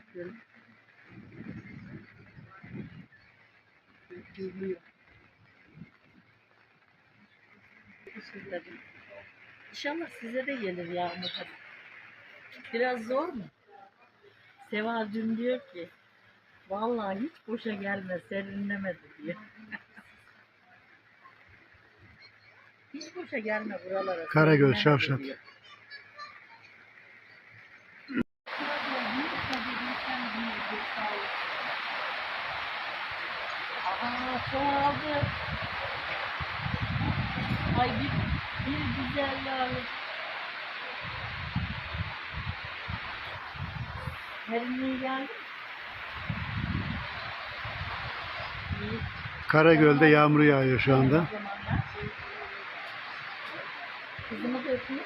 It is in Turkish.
Gölüm. Gürlüyor. Bismillahirrahmanirrahim. İnşallah size de gelir yağmur. hadi. Biraz zor mu? Seva dün diyor ki vallahi hiç boşa gelme serinlemedi diyor. hiç boşa gelme buralara. Karagöl, Şavşat. diyor. Abi. Ay bir, bir güzel yani. Derinliği geldi. Karagöl'de yağmur yağıyor şu anda. Kızımı da öpeyim.